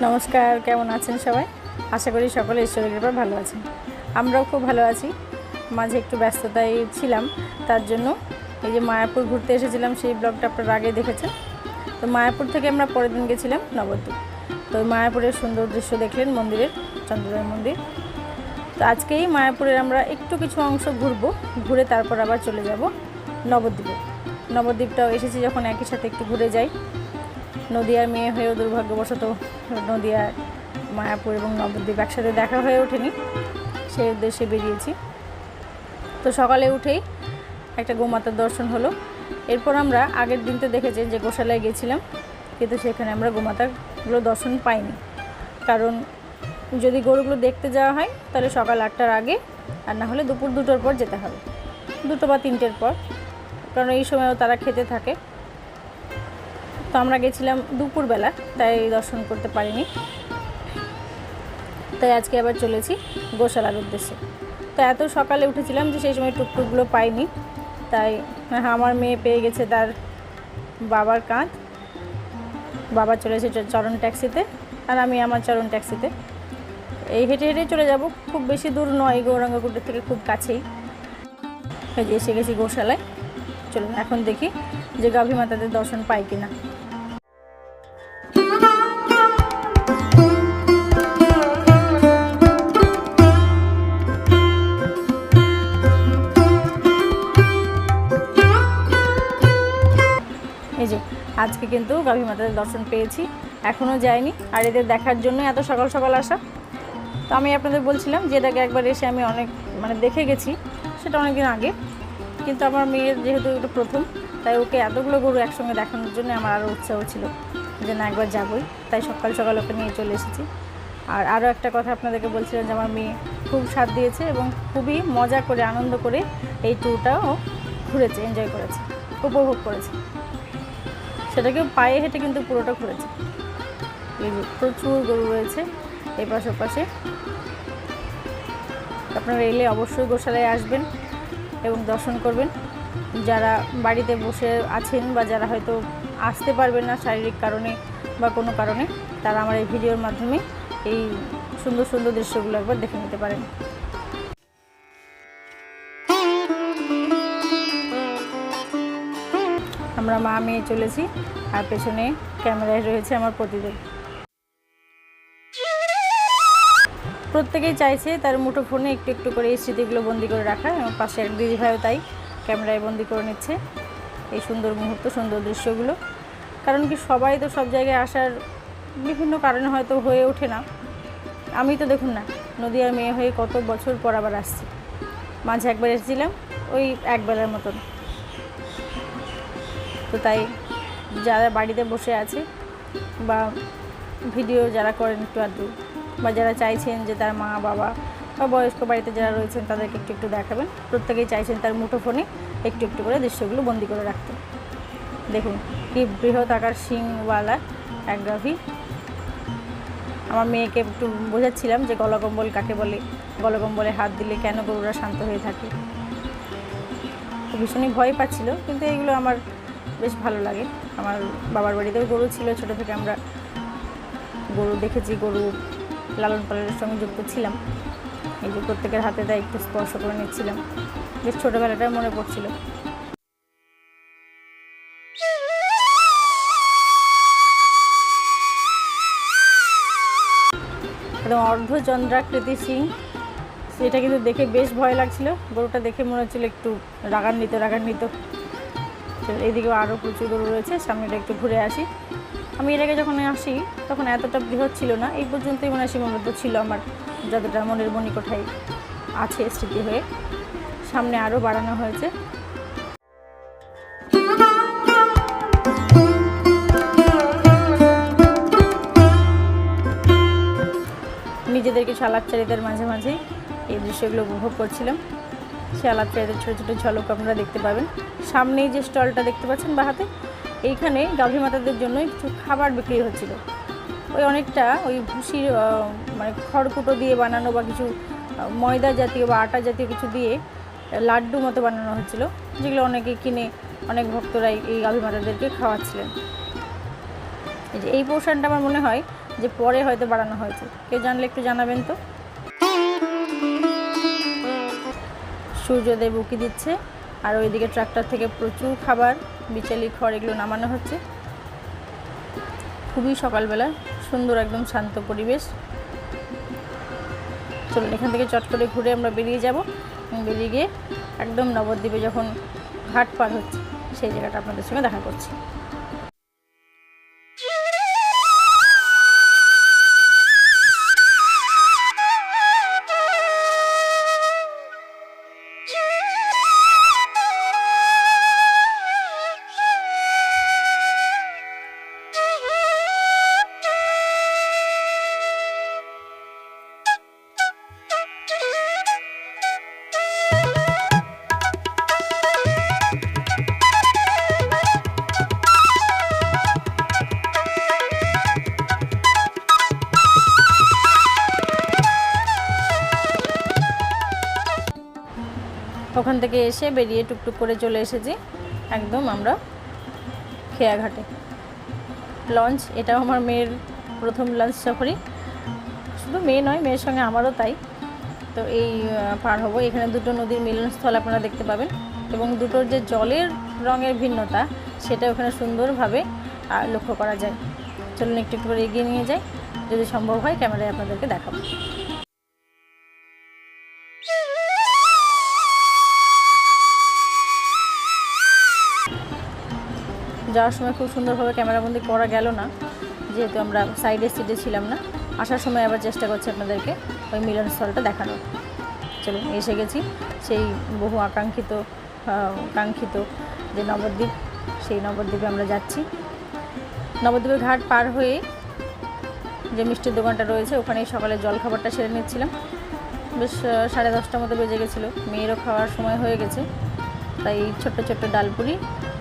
নমস্কার, কেমন আছেন সবাই? আশা করি সকলে ঈশ্বরের কৃপায় ভালো আছেন। আমরাও খুব ভালো আছি। মাঝে একটু ব্যস্ততায় ছিলাম, তার জন্য এই যে মায়াপুর ঘুরতে এসেছিলাম, সেই ব্লগটা আপনারা আগে দেখেছেন। তো মায়াপুর থেকে আমরা পরের দিন গেছিলাম নবদ্বীপ। তো মায়াপুরের সুন্দর দৃশ্য দেখলেন মন্দিরের চন্দ্রদয় মন্দির। তো আজকেই মায়াপুরের আমরা একটু কিছু অংশ ঘুরবো, ঘুরে তারপর আবার চলে যাব নবদ্বীপে। নবদ্বীপটাও এসেছি যখন একই সাথে একটু ঘুরে যাই। নদিয়ার মেয়ে হয়েও দুর্ভাগ্যবশত নদিয়ার মায়াপুর এবং নবদ্বীপ একসাথে দেখা হয়ে ওঠেনি। সেই উদ্দেশ্যে বেরিয়েছি। তো সকালে উঠেই একটা গোমাতার দর্শন হলো। এরপর আমরা আগের দিন তো দেখেছি যে গোশালায় গেছিলাম, কিন্তু সেখানে আমরা গোমাতাগুলো দর্শন পাইনি। কারণ যদি গরুগুলো দেখতে যাওয়া হয়, তাহলে সকাল আটটার আগে আর না হলে দুপুর দুটোর পর যেতে হবে। দুটো বা তিনটের পর, কারণ এই সময়ও তারা খেতে থাকে। তো আমরা গেছিলাম দুপুরবেলা, তাই দর্শন করতে পারিনি। তাই আজকে আবার চলেছি গোশালার উদ্দেশ্যে। তো এত সকালে উঠেছিলাম যে সেই সময় টুকটুকগুলো পাইনি। তাই আমার মেয়ে পেয়ে গেছে তার বাবার কাঁধ। বাবা চলেছে চরণ ট্যাক্সিতে আর আমি আমার চরণ ট্যাক্সিতে। এই হেঁটে হেঁটে চলে যাব। খুব বেশি দূর নয় গৌরাঙ্গকুটের থেকে, খুব কাছেই। এসে গেছি গোশালায়। চলুন, এখন দেখি যে গাভী মাতাদের দর্শন পাই কিনা। আজকে কিন্তু গাভী মাতাদের দর্শন পেয়েছি এখনও যায়নি। আর এদের দেখার জন্য এত সকাল সকাল আসা। তো আমি আপনাদের বলছিলাম যে এটাকে একবার এসে আমি অনেক মানে দেখে গেছি, সেটা অনেক দিন আগে। কিন্তু আমার মেয়ের যেহেতু এটা প্রথম, তাই ওকে এতগুলো গরু একসঙ্গে দেখানোর জন্য আমার আরও উৎসাহ ছিল যে না, একবার যাবই। তাই সকাল সকাল ওকে নিয়ে চলে এসেছি। আর আরও একটা কথা আপনাদেরকে বলছিলাম যে আমার মেয়ে খুব স্বাদ দিয়েছে এবং খুবই মজা করে, আনন্দ করে এই ট্যুরটাও ঘুরেছে এনজয় করেছে, উপভোগ করেছে। সেটাকে পায়ে হেঁটে কিন্তু পুরোটা ঘুরেছে প্রচুর গরু রয়েছে, এই পাশে পাশে আপনারা এলে অবশ্যই গোশালায় আসবেন এবং দর্শন করবেন। যারা বাড়িতে বসে আছেন বা যারা হয়তো আসতে পারবেন না শারীরিক কারণে বা কোনো কারণে, তারা আমার এই ভিডিওর মাধ্যমে এই সুন্দর সুন্দর দৃশ্যগুলো একবার দেখে নিতে পারেন। আমরা মা, মেয়ে চলেছি। আর পেছনে ক্যামেরায় রয়েছে আমার প্রতিদেব প্রত্যেকেই চাইছে তার মুঠো ফোনে একটু একটু করে এই স্মৃতিগুলো বন্দি করে রাখা এবং পাশে এক দিদি ভাইও তাই ক্যামেরায় বন্দি করে নিচ্ছে এই সুন্দর মুহূর্ত, সুন্দর দৃশ্যগুলো। কারণ কি সবাই তো সব জায়গায় আসার বিভিন্ন কারণে হয়তো হয়ে ওঠে না। আমি তো দেখুন না, নদীয়ার মেয়ে হয়ে কত বছর পর আবার আসছি। মাঝে একবার এসেছিলাম, ওই একবেলার মতন। তো তাই যারা বাড়িতে বসে আছে বা ভিডিও যারা করেন একটু আধটু, বা যারা চাইছেন যে তার মা, বাবা বা বয়স্ক বাড়িতে যারা রয়েছেন তাদেরকে একটু একটু দেখাবেন। প্রত্যেকেই চাইছেন তার মুঠোফোনে একটু একটু করে দৃশ্যগুলো বন্দি করে রাখতে। দেখুন কি বৃহৎ আকার শিংওয়ালা এক গাভী। আমার মেয়েকে একটু বোঝাচ্ছিলাম যে গলকম্বল কাকে বলে গলকম্বলে হাত দিলে কেন গরুরা শান্ত হয়ে থাকে। ভীষণই ভয় পাচ্ছিল, কিন্তু এইগুলো আমার বেশ ভালো লাগে। আমার বাবার বাড়িতেও গরু ছিল, ছোটো থেকে আমরা গরু দেখেছি, গরু লালন পালনের সঙ্গে যুক্ত ছিলাম। এই যে প্রত্যেকের হাতে তাই একটু স্পর্শ করে নিচ্ছিলাম। বেশ ছোটোবেলাটা মনে পড়ছিল। একদম অর্ধচন্দ্রাকৃতি সিং। সেটা কিন্তু দেখে বেশ ভয় লাগছিল। গরুটা দেখে মনে হচ্ছিল একটু রাগান্বিত রাগান্বিত। তো এইদিকেও আরও প্রচুর গরু রয়েছে, সামনেটা একটু ঘুরে আসি। আমি এর আগে যখন আসি, তখন এতটা বৃহৎ ছিল না, এই পর্যন্তই মনে সীমাবদ্ধ ছিল আমার, যতটা মনের মণিকোঠায় আছে স্মৃতি হয়ে। সামনে আরও বাড়ানো হয়েছে। নিজেদেরকে কিছু আলাপচারিতার মাঝে মাঝেই এই দৃশ্যগুলো উপভোগ করছিলাম। সে আলাপচারিতার ছোটো ছোটো ঝলক আপনারা দেখতে পাবেন। সামনেই যে স্টলটা দেখতে পাচ্ছেন বা হাতে, এইখানে গাভী মাতাদের জন্য কিছু খাবার বিক্রি হচ্ছিল। ওই অনেকটা ওই ভুসির মানে খড়কুটো দিয়ে বানানো বা কিছু ময়দা জাতীয় বা আটা জাতীয় কিছু দিয়ে লাড্ডু মতো বানানো হচ্ছিল, যেগুলো অনেকে কিনে অনেক ভক্তরাই এই গাভী মাতাদেরকে খাওয়াচ্ছিলেন। এই যে এই পোর্শনটা আমার মনে হয় যে পরে হয়তো বাড়ানো হয়েছে। কেউ জানলে একটু জানাবেন তো? সূর্যদেব উকি দিচ্ছে। আর ওইদিকে ট্রাক্টর থেকে প্রচুর খাবার, বিচালি, খড় এগুলো নামানো হচ্ছে। খুবই সকালবেলা, সুন্দর একদম শান্ত পরিবেশ। চলুন, এখান থেকে চট করে ঘুরে আমরা বেরিয়ে যাব। বেরিয়ে গিয়ে একদম নবদ্বীপে যখন ঘাট পার হচ্ছে, সেই জায়গাটা আপনাদের সঙ্গে দেখা করছি। ওখান থেকে এসে বেরিয়ে টুকটুক করে চলে এসেছি। একদম আমরা খেয়াঘাটে। লঞ্চ এটাও আমার মেয়ের প্রথম লঞ্চ সফরই। শুধু মেয়ে নয়, মেয়ের সঙ্গে আমারও তাই। তো এই পার হব। এখানে দুটো নদীর মিলনস্থল আপনারা দেখতে পাবেন। এবং দুটোর যে জলের রঙের ভিন্নতা, সেটা ওখানে সুন্দরভাবে লক্ষ্য করা যায়। চলুন একটু একটু করে এগিয়ে নিয়ে যাই। যদি সম্ভব হয়, ক্যামেরায় আপনাদেরকে দেখাবো। যাওয়ার সময় খুব সুন্দরভাবে ক্যামেরাবন্দি করা গেল না, যেহেতু আমরা সাইডে সিটে ছিলাম না। আসার সময় আবার চেষ্টা করছি আপনাদেরকে ওই মিলনস্থলটা দেখানোর। চলুন, এসে গেছি। সেই বহু আকাঙ্ক্ষিত কাঙ্ক্ষিত যে নবদ্বীপ, সেই নবদ্বীপে আমরা যাচ্ছি। নবদ্বীপের ঘাট পার হয়ে যে মিষ্টির দোকানটা রয়েছে, ওখানেই সকালে জলখাবারটা সেরে নিচ্ছিলাম। বেশ সাড়ে দশটার মতো বেজে গেছিল। মেয়েরও খাওয়ার সময় হয়ে গেছে। তাই ছোট্ট ছোট্ট ডালপুরি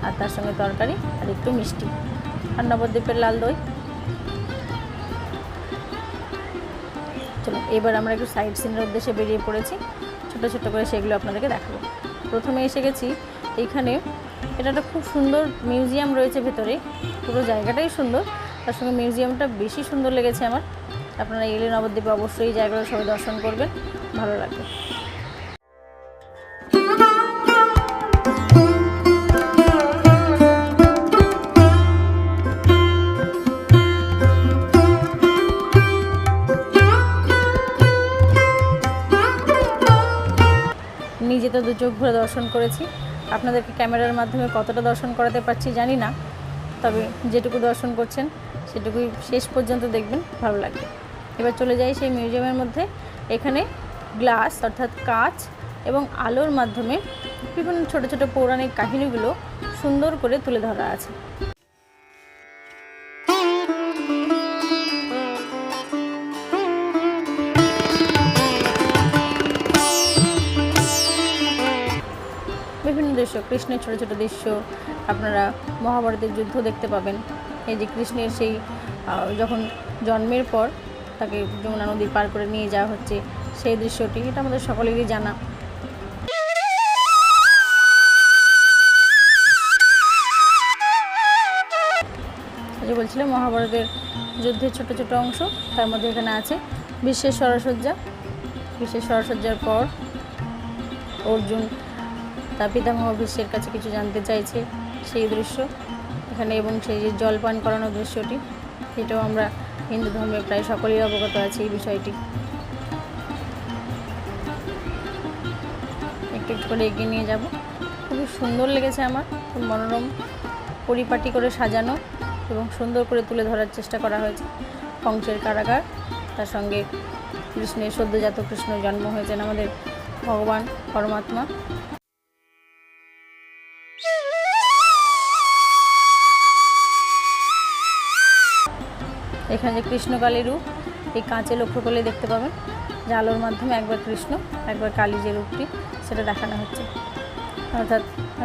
আর তার সঙ্গে তরকারি আর একটু মিষ্টি। আর নবদ্বীপের লাল দই। চলো এবার আমরা একটু সাইড সিনের উদ্দেশ্যে বেরিয়ে পড়েছি। ছোট ছোট করে সেগুলো আপনাদেরকে দেখাবো। প্রথমে এসে গেছি এইখানে। এটা একটা খুব সুন্দর মিউজিয়াম রয়েছে ভেতরে। পুরো জায়গাটাই সুন্দর। তার সঙ্গে মিউজিয়ামটা বেশি সুন্দর লেগেছে আমার। আপনারা এলে নবদ্বীপে অবশ্যই এই জায়গাগুলো সবাই দর্শন করবেন। ভালো লাগবে। দু চোখ ঘুরে দর্শন করেছি, আপনাদেরকে ক্যামেরার মাধ্যমে কতটা দর্শন করাতে পারছি জানি না, তবে যেটুকু দর্শন করছেন সেটুকুই শেষ পর্যন্ত দেখবেন, ভালো লাগবে। এবার চলে যাই সেই মিউজিয়ামের মধ্যে, এখানে গ্লাস অর্থাৎ কাঁচ এবং আলোর মাধ্যমে বিভিন্ন ছোট ছোট পৌরাণিক কাহিনীগুলো সুন্দর করে তুলে ধরা আছে। কৃষ্ণের ছোট ছোট দৃশ্য আপনারা মহাভারতের যুদ্ধ দেখতে পাবেন। এই যে কৃষ্ণের সেই যখন জন্মের পর তাকে যমুনা নদী পার করে নিয়ে যাওয়া হচ্ছে, সেই দৃশ্যটি এটা আমাদের সকলেরই জানা। যে বলছিলাম, মহাভারতের যুদ্ধের ছোট ছোট অংশ তার মধ্যে এখানে আছে বিশ্বের সরসজ্জা। বিশ্বের সরসজ্জার পর অর্জুন তার পিতামহ বিশ্বের কাছে কিছু জানতে চাইছে সেই দৃশ্য এখানে এবং সেই যে জলপান করানোর দৃশ্যটি, এটাও আমরা হিন্দু ধর্মে প্রায় সকলেই অবগত আছে এই বিষয়টি। একটু একটু করে এগিয়ে নিয়ে যাব। খুবই সুন্দর লেগেছে আমার, খুব মনোরম, পরিপাটি করে সাজানো এবং সুন্দর করে তুলে ধরার চেষ্টা করা হয়েছে। কংসের কারাগার, তার সঙ্গে কৃষ্ণের সদ্যজাত কৃষ্ণ জন্ম হয়েছেন আমাদের ভগবান পরমাত্মা। এখানে যে কৃষ্ণকালী রূপ। এই কাঁচে লক্ষ্য করলে দেখতে পাবেন যে আলোর মাধ্যমে একবার কৃষ্ণ, একবার কালী যে রূপটি, সেটা দেখানো হচ্ছে। অর্থাৎ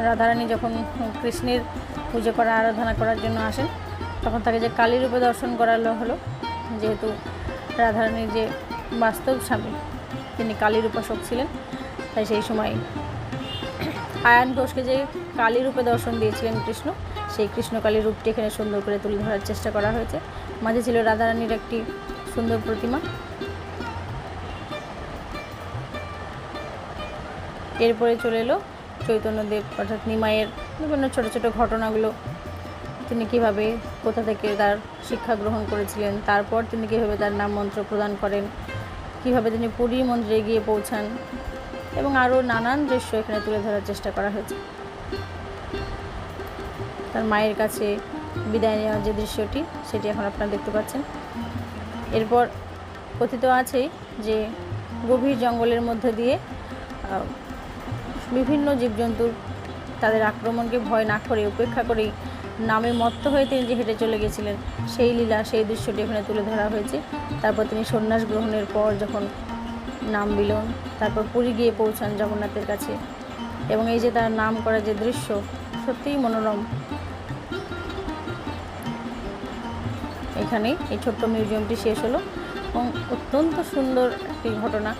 রাধারানী যখন কৃষ্ণের পুজো করা, আরাধনা করার জন্য আসেন, তখন তাকে যে কালী রূপে দর্শন করালো হলো, যেহেতু রাধারানীর যে বাস্তব স্বামী, তিনি কালীর উপাসক ছিলেন, তাই সেই সময় আয়ান ঘোষকে যে কালী রূপে দর্শন দিয়েছিলেন কৃষ্ণ, সেই কৃষ্ণকালী রূপটি এখানে সুন্দর করে তুলে ধরার চেষ্টা করা হয়েছে। মাঝে ছিল রাধারানীর একটি সুন্দর প্রতিমা। এরপরে চলে এলো চৈতন্যদেব, অর্থাৎ নিমাইয়ের বিভিন্ন ছোট ছোট ঘটনাগুলো। তিনি কীভাবে, কোথা থেকে তার শিক্ষা গ্রহণ করেছিলেন, তারপর তিনি কীভাবে তার নাম মন্ত্র প্রদান করেন, কীভাবে তিনি পুরী মন্দিরে গিয়ে পৌঁছান, এবং আরও নানান দৃশ্য এখানে তুলে ধরার চেষ্টা করা হয়েছে। তার মায়ের কাছে বিদায় নেওয়ার যে দৃশ্যটি, সেটি এখন আপনারা দেখতে পাচ্ছেন। এরপর কথিত আছেই যে গভীর জঙ্গলের মধ্যে দিয়ে বিভিন্ন জীবজন্তুর তাদের আক্রমণকে ভয় না করে, উপেক্ষা করেই নামে মত্ত হয়ে তিনি যে হেঁটে চলে গেছিলেন, সেই লীলা, সেই দৃশ্যটি এখানে তুলে ধরা হয়েছে। তারপর তিনি সন্ন্যাস গ্রহণের পর যখন নাম বিলন তারপর পুরী গিয়ে পৌঁছান জগন্নাথের কাছে। এবং এই যে তার নাম করা যে দৃশ্য, সত্যিই মনোরম। এখানে এই ছোট্ট মিউজিয়ামটি শেষ হলো এবং অত্যন্ত সুন্দর একটি ঘটনা।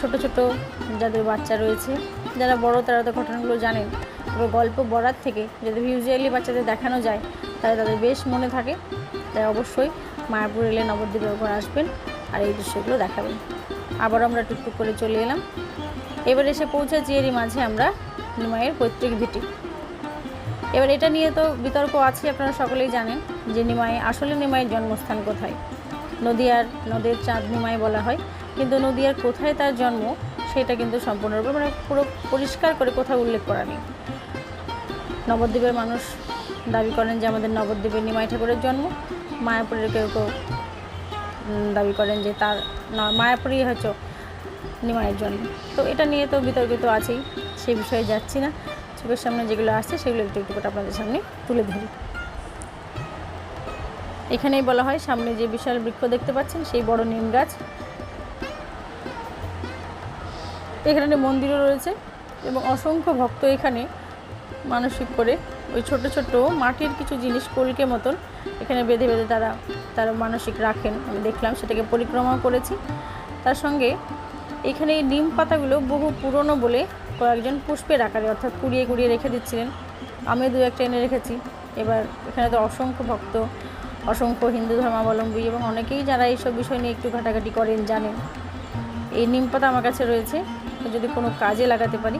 ছোট ছোট যাদের বাচ্চা রয়েছে, যারা বড় তারা তো ঘটনাগুলো জানেন। তবে গল্প বলার থেকে যদি ভিউজুয়ালি বাচ্চাদের দেখানো যায়, তাহলে তাদের বেশ মনে থাকে। তাই অবশ্যই মায়াপুর এলে নবদ্বীপের উপর আসবেন আর এই দৃশ্যগুলো দেখাবেন। আবার আমরা টুকটুক করে চলে এলাম। এবার এসে পৌঁছেছি এরই মাঝে আমরা নিমাইয়ের পৈতৃক ভিটি। এবার এটা নিয়ে তো বিতর্ক আছে, আপনারা সকলেই জানেন যে নিমাই, আসলে নিমাইয়ের জন্মস্থান কোথায়? নদিয়ার, নদের চাঁদ নিমাই বলা হয়। কিন্তু নদিয়ার কোথায় তার জন্ম, সেটা কিন্তু সম্পূর্ণরূপে মানে পুরো পরিষ্কার করে কোথাও উল্লেখ করা নেই। নবদ্বীপের মানুষ দাবি করেন যে আমাদের নবদ্বীপের নিমাই ঠাকুরের জন্ম। মায়াপুরের কেউ কেউ দাবি করেন যে তার মায়াপুরই হচ্ছে নিমাইয়ের জন্ম। তো এটা নিয়ে তো বিতর্কিত আছেই, সেই বিষয়ে যাচ্ছি না। চোখের সামনে যেগুলো আসছে, সেগুলো একটু একটু করে আপনাদের সামনে তুলে ধরি। এখানেই বলা হয়, সামনে যে বিশাল বৃক্ষ দেখতে পাচ্ছেন, সেই বড় নিম গাছ। এখানে মন্দিরও রয়েছে এবং অসংখ্য ভক্ত এখানে মানসিক করে ওই ছোট ছোট মাটির কিছু জিনিস কলকে মতন এখানে বেঁধে বেঁধে তারা তারা মানসিক রাখেন। আমি দেখলাম, সেটাকে পরিক্রমা করেছি। তার সঙ্গে এখানে এই নিম পাতাগুলো বহু পুরনো বলে কয়েকজন পুষ্পের আকারে, অর্থাৎ কুড়িয়ে কুড়িয়ে রেখে দিচ্ছিলেন। আমি দু একটা এনে রেখেছি। এবার এখানে তো অসংখ্য ভক্ত, অসংখ্য হিন্দু ধর্মাবলম্বী এবং অনেকেই যারা এইসব বিষয় নিয়ে একটু ঘাটাঘাটি করেন, জানেন। এই নিম পাতা আমার কাছে রয়েছে। যদি কোনো কাজে লাগাতে পারি,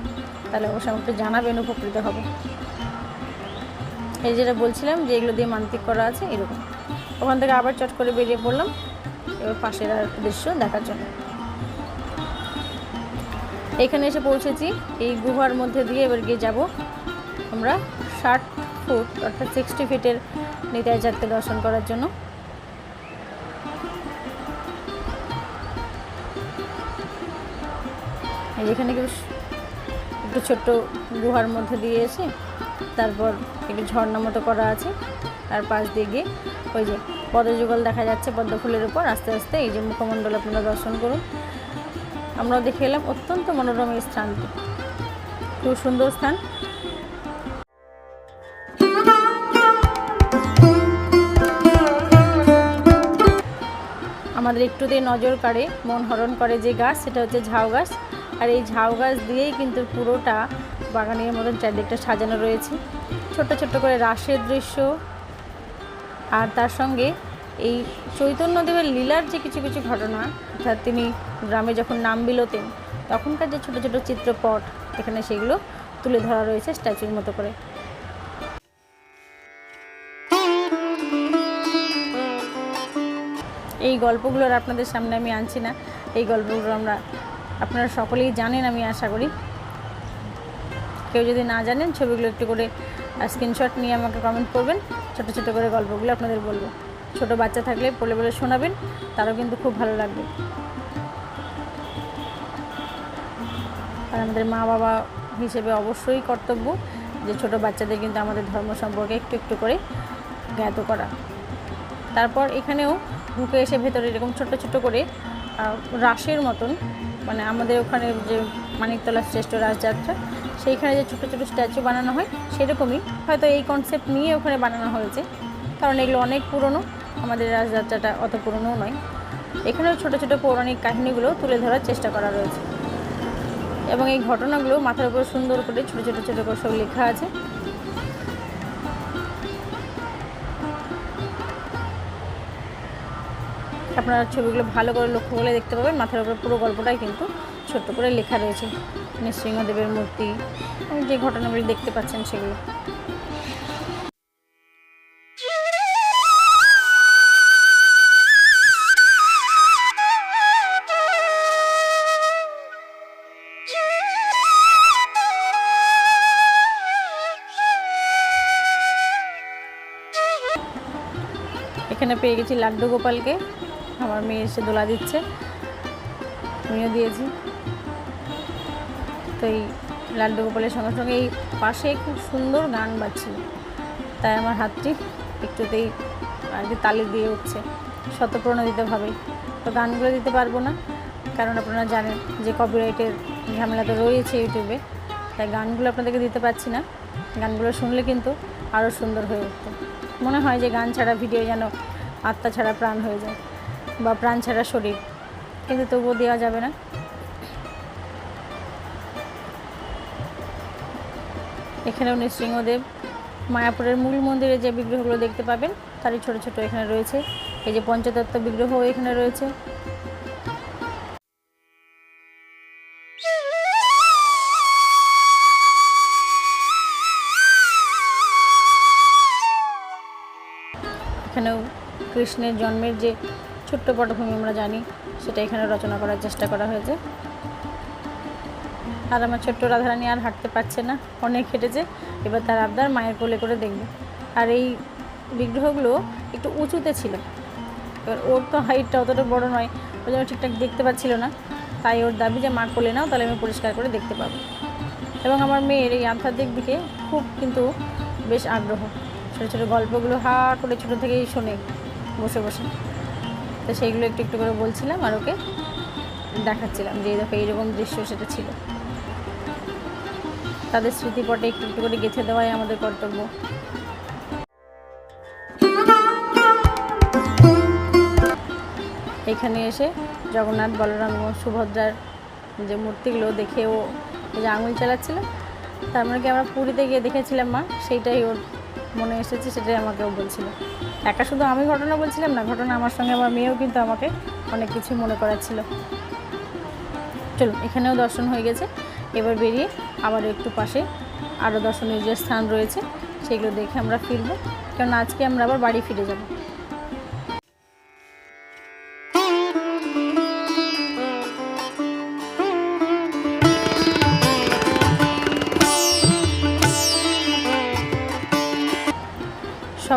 তাহলে অবশ্যই আমাকে জানাবেন, উপকৃত হব। এই যেটা বলছিলাম যে এগুলো দিয়ে মান্তিক করা আছে, এরকম। ওখান থেকে আবার চট করে বেরিয়ে পড়লাম। এবার পাশের আর দৃশ্য দেখার জন্য। এখানে এসে পৌঁছেছি। এই গুহার মধ্যে দিয়ে এবার গিয়ে যাব। আমরা ষাট ফুট, অর্থাৎ সিক্সটি ফিটের নিতাই চাঁদকে দর্শন করার জন্য। এই যেখানে কি একটু ছোট্ট গুহার মধ্যে দিয়ে এসে তারপর একটু ঝর্ণা মতো করা আছে। আর পাশ দিয়ে গিয়ে ওই যে পদযুগল দেখা যাচ্ছে পদ্ম ফুলের উপর। আস্তে আস্তে এই যে মুখমণ্ডল আপনারা দর্শন করুন। আমরাও দেখে এলাম অত্যন্ত মনোরম এই স্থানটি। খুব সুন্দর স্থান। আমাদের একটুতেই নজর কাড়ে, মন হরণ করে যে গাছ, সেটা হচ্ছে ঝাউ গাছ। আর এই ঝাউ গাছ দিয়েই কিন্তু পুরোটা বাগানের মতন চারদিকটা সাজানো রয়েছে। ছোট্ট ছোট্ট করে রাসের দৃশ্য, আর তার সঙ্গে এই চৈতন্যদেবের লীলার যে কিছু কিছু ঘটনা, অর্থাৎ তিনি গ্রামে যখন নাম বিলোতেন, তখনকার যে ছোটো ছোটো চিত্রপট, এখানে সেগুলো তুলে ধরা রয়েছে স্ট্যাচুর মতো করে। এই গল্পগুলো আর আপনাদের সামনে আমি আনছি না। এই গল্পগুলো আমরা, আপনারা সকলেই জানেন আমি আশা করি। কেউ যদি না জানেন, ছবিগুলো একটু করে স্ক্রিনশট নিয়ে আমাকে কমেন্ট করবেন। ছোটো ছোটো করে গল্পগুলো আপনাদের বলব। ছোট বাচ্চা থাকলে বলে বলে শোনাবেন, তারও কিন্তু খুব ভালো লাগবে। আর আমাদের মা বাবা হিসেবে অবশ্যই কর্তব্য যে ছোট বাচ্চাদের কিন্তু আমাদের ধর্ম সম্পর্কে একটু একটু করে জ্ঞাত করা। তারপর এখানেও ঢুকে এসে ভেতরে এরকম ছোট ছোট করে রাসের মতন মানে আমাদের ওখানে যে মানিকতলা শ্রেষ্ঠ রাসযাত্রা, সেইখানে যে ছোটো ছোটো স্ট্যাচু বানানো হয়, সেরকমই। হয়তো এই কনসেপ্ট নিয়ে ওখানে বানানো হয়েছে, কারণ এগুলো অনেক পুরনো। আমাদের রাজযাত্রাটা অত পুরনোও নয়। এখানেও ছোট ছোট পৌরাণিক কাহিনীগুলো তুলে ধরার চেষ্টা করা রয়েছে। এবং এই ঘটনাগুলো মাথার উপর সুন্দর করে ছোট ছোট ছোট করে সব লেখা আছে। আপনারা ছবিগুলো ভালো করে লক্ষ্য করলে দেখতে পাবেন, মাথার উপরে পুরো গল্পটাই কিন্তু ছোট্ট করে লেখা রয়েছে। নৃসিংহদেবের মূর্তি যে ঘটনাগুলি দেখতে পাচ্ছেন সেগুলো। এখানে পেয়ে গেছি লাড্ডু গোপালকে। আমার মেয়ে এসে দোলা দিচ্ছে। আমিও দিয়েছি। তো এই লাড্ডু গোপালের সঙ্গে সঙ্গে এই পাশে খুব সুন্দর গান বাজছিল। তাই আমার হাতটি একটুতেই আর কি তালি দিয়ে উঠছে শতপ্রণোদিতভাবে তো গানগুলো দিতে পারব না, কারণ আপনারা জানেন যে কপিরাইটের ঝামেলা তো রয়েছে ইউটিউবে। তাই গানগুলো আপনাদেরকে দিতে পারছি না। গানগুলো শুনলে কিন্তু আরও সুন্দর হয়ে উঠতো মনে হয় যে গান ছাড়া ভিডিও যেন আত্মা ছাড়া প্রাণ হয়ে যায় বা প্রাণ ছাড়া শরীর। কিন্তু তবুও দেওয়া যাবে না। এখানেও নৃসিংহদেব মায়াপুরের মূল মন্দিরে যে বিগ্রহগুলো দেখতে পাবেন, তারই ছোট ছোট এখানে রয়েছে। এই যে পঞ্চতত্ত্ব বিগ্রহ এখানে রয়েছে। কৃষ্ণের জন্মের যে ছোট্ট পটভূমি আমরা জানি, সেটা এখানে রচনা করার চেষ্টা করা হয়েছে। আর আমার ছোট্ট রাধারানী আর হাঁটতে পারছে না, অনেক হেঁটেছে। এবার তার আবদার মায়ের কোলে করে দেখবে। আর এই বিগ্রহগুলো একটু উঁচুতে ছিল। এবার ওর তো হাইটটা অতটা বড় নয় ওই জন্য ঠিকঠাক দেখতে পাচ্ছিল না। তাই ওর দাবি যে, মা, কোলে নাও, তাহলে আমি পরিষ্কার করে দেখতে পাবো। এবং আমার মেয়ের এই আধ্যাত্মিক দিকে খুব কিন্তু বেশ আগ্রহ। ছোটো ছোটো গল্পগুলো হা করে ছোটো থেকেই শোনে। বসে বসে। তো সেইগুলো একটু একটু করে বলছিলাম আর ওকে দেখাচ্ছিলাম যে, দেখো এইরকম দৃশ্য সেটা ছিল। তাদের স্মৃতিপটে একটু একটু করে গেঁথে দেওয়াই আমাদের কর্তব্য। এখানে এসে জগন্নাথ, বলরাম এবং সুভদ্রার যে মূর্তিগুলো দেখে ও যে আঙুল চালাচ্ছিল, তার মানে কি আমরা পুরীতে গিয়ে দেখেছিলাম মা? সেইটাই ওর মনে এসেছে সেটাই আমাকেও বলছিল। একা শুধু আমি ঘটনা বলছিলাম না, ঘটনা আমার সঙ্গে আমার মেয়েও কিন্তু আমাকে অনেক কিছু মনে করাচ্ছিল। চলো এখানেও দর্শন হয়ে গেছে। এবার বেরিয়ে আবার একটু পাশে আরও দর্শনীয় যে স্থান রয়েছে, সেগুলো দেখে আমরা ফিরবো। কারণ আজকে আমরা আবার বাড়ি ফিরে যাব।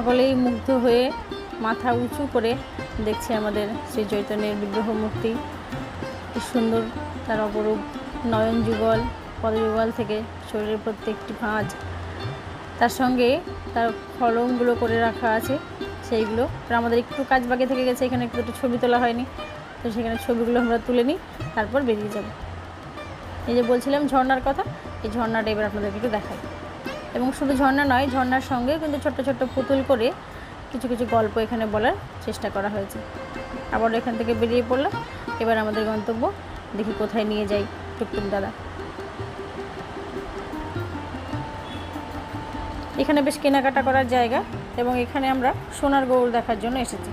সকলেই মুগ্ধ হয়ে মাথা উঁচু করে দেখছে আমাদের শ্রী চৈতন্যের বিগ্রহ মূর্তি। সুন্দর তার অপরূপ নয়ন যুগল, পদযুগল থেকে শরীরের প্রত্যেকটি ভাঁজ। তার সঙ্গে তার ফলমগুলো করে রাখা আছে, সেইগুলো। আর আমাদের একটু কাজ বাকি থেকে গেছে, এখানে একটু একটু ছবি তোলা হয়নি। তো সেখানে ছবিগুলো আমরা তুলে নিই, তারপর বেরিয়ে যাব। এই যে বলছিলাম ঝর্ণার কথা, এই ঝর্ণাটা এবার আপনাদেরকে একটু দেখাই। এবং শুধু ঝর্ণা নয়, ঝর্ণার সঙ্গে কিন্তু ছোট্ট ছোট্ট পুতুল করে কিছু কিছু গল্প এখানে বলার চেষ্টা করা হয়েছে। আবার এখান থেকে বেরিয়ে পড়লাম। এবার আমাদের গন্তব্য, দেখি কোথায় নিয়ে যাই টুকটুক দাদা। এখানে বেশ কেনাকাটা করার জায়গা এবং এখানে আমরা সোনার গৌর দেখার জন্য এসেছি।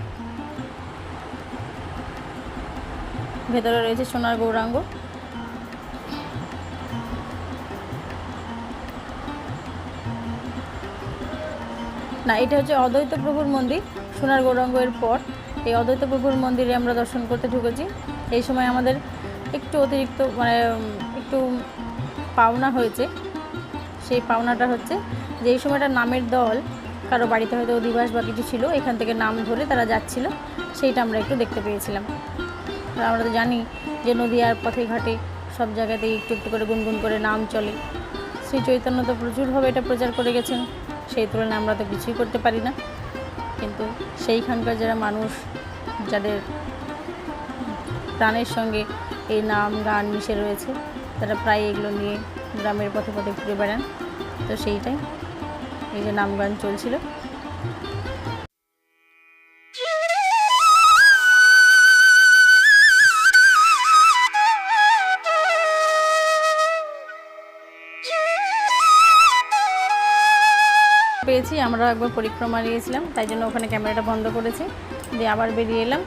ভেতরে রয়েছে সোনার গৌরাঙ্গ। না, এটা হচ্ছে অদ্বৈত প্রভুর মন্দির, সোনার গৌরাঙ্গ এর পর এই অদ্বৈত প্রভুর মন্দিরে আমরা দর্শন করতে ঢুকেছি। এই সময় আমাদের একটু অতিরিক্ত মানে একটু পাওনা হয়েছে। সেই পাওনাটা হচ্ছে যে, এই সময়টা নামের দল, কারও বাড়িতে হয়তো অধিবাস বা কিছু ছিল, এখান থেকে নাম ধরে তারা যাচ্ছিল, সেইটা আমরা একটু দেখতে পেয়েছিলাম। আর আমরা তো জানি যে, নদীয়ার পথে ঘাটে সব জায়গাতেই একটু একটু করে গুনগুন করে নাম চলে। শ্রী চৈতন্য তো প্রচুরভাবে এটা প্রচার করে গেছেন। সেই তুলনায় আমরা তো কিছুই করতে পারি না। কিন্তু সেইখানকার যারা মানুষ, যাদের প্রাণের সঙ্গে এই নাম গান মিশে রয়েছে, তারা প্রায় এগুলো নিয়ে গ্রামের পথে পথে ঘুরে বেড়ান। তো সেইটাই এই যে নাম গান চলছিল। পেয়েছি আমরা একবার পরিক্রমা নিয়েছিলাম তাই জন্য ওখানে ক্যামেরাটা বন্ধ করেছি। দিয়ে আবার বেরিয়ে এলাম।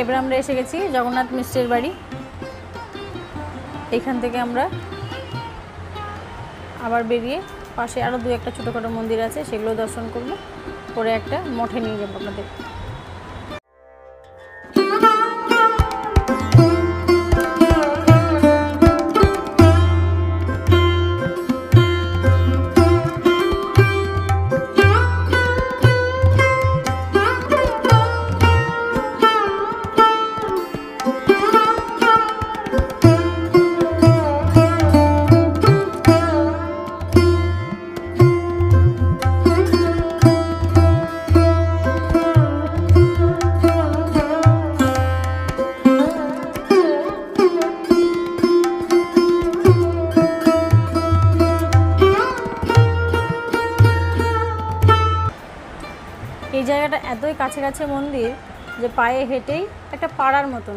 এবার আমরা এসে গেছি জগন্নাথ মিশ্রের বাড়ি। এখান থেকে আমরা আবার বেরিয়ে পাশে আরও দু একটা ছোটোখাটো মন্দির আছে, সেগুলো দর্শন করব। করে একটা মঠে নিয়ে যাব আপনাদের। কাছে মন্দির যে পায়ে হেঁটেই একটা পাড়ার মতন,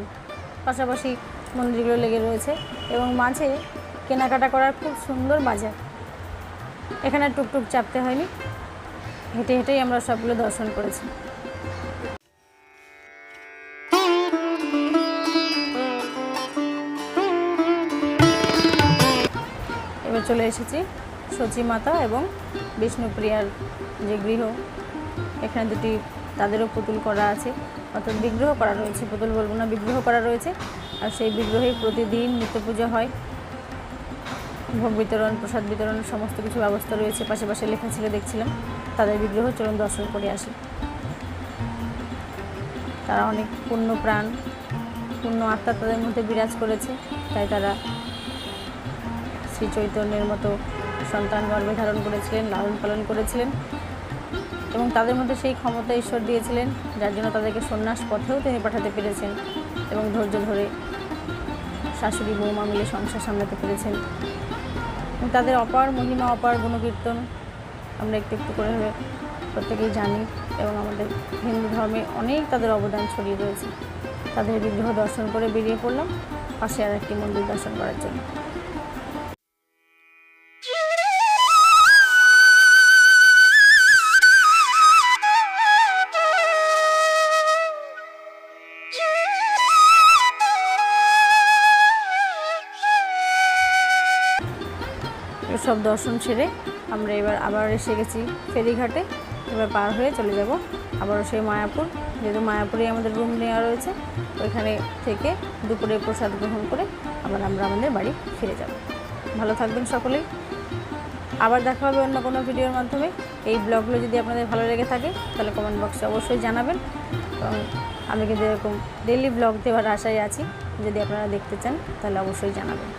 পাশাপাশি মন্দিরগুলো লেগে রয়েছে এবং মাঝে কেনাকাটা করার খুব সুন্দর বাজার। এখানে টুকটুক চাপতে হয়নি, হেঁটে হেঁটেই আমরা সবগুলো দর্শন করেছি। এবার চলে এসেছি সচী মাতা এবং বিষ্ণুপ্রিয়ার যে গৃহ। এখানে দুটি তাদেরও পুতুল করা আছে। অর্থাৎ বিগ্রহ করা রয়েছে, পুতুল বলব না, বিগ্রহ করা রয়েছে। আর সেই বিগ্রহে প্রতিদিন নিত্য পুজো হয়। ভোগ বিতরণ, প্রসাদ বিতরণ, সমস্ত কিছু ব্যবস্থা রয়েছে। পাশে পাশে লেখা ছিল, দেখছিলাম, তাদের বিগ্রহ চরণ দর্শন করে আসি। তারা অনেক পূর্ণ প্রাণ পূর্ণ আত্মা তাদের মধ্যে বিরাজ করেছে। তাই তারা শ্রী চৈতন্যের মতো সন্তান গর্ভে ধারণ করেছিলেন, লালন পালন করেছিলেন। এবং তাদের মধ্যে সেই ক্ষমতা ঈশ্বর দিয়েছিলেন, যার জন্য তাদেরকে সন্ন্যাস পথেও তিনি পাঠাতে পেরেছেন এবং ধৈর্য ধরে শাশুড়ি বৌমা মিলে সংসার সামলাতে পেরেছেন। তাদের অপার মহিমা, অপার গুণকীর্তন আমরা একটু একটু করে প্রত্যেকেই জানি এবং আমাদের হিন্দু ধর্মে অনেক তাদের অবদান ছড়িয়ে রয়েছে। তাদের বিগ্রহ দর্শন করে বেরিয়ে পড়লাম, পাশে আর একটি মন্দির দর্শন করার জন্য। সব দর্শন সেরে আমরা এবার আবার এসে গেছি ফেরিঘাটে। এবার পার হয়ে চলে যাব আবারও সেই মায়াপুর। যেহেতু মায়াপুরেই আমাদের রুম নেওয়া রয়েছে, ওইখানে থেকে দুপুরে প্রসাদ গ্রহণ করে আবার আমরা আমাদের বাড়ি ফিরে যাব। ভালো থাকবেন সকলেই। আবার দেখা হবে অন্য কোনো ভিডিওর মাধ্যমে। এই ব্লগগুলো যদি আপনাদের ভালো লেগে থাকে, তাহলে কমেন্ট বক্সে অবশ্যই জানাবেন। এবং আমি কিন্তু এরকম ডেলি ব্লগ দেওয়ার আশায় আছি। যদি আপনারা দেখতে চান, তাহলে অবশ্যই জানাবেন।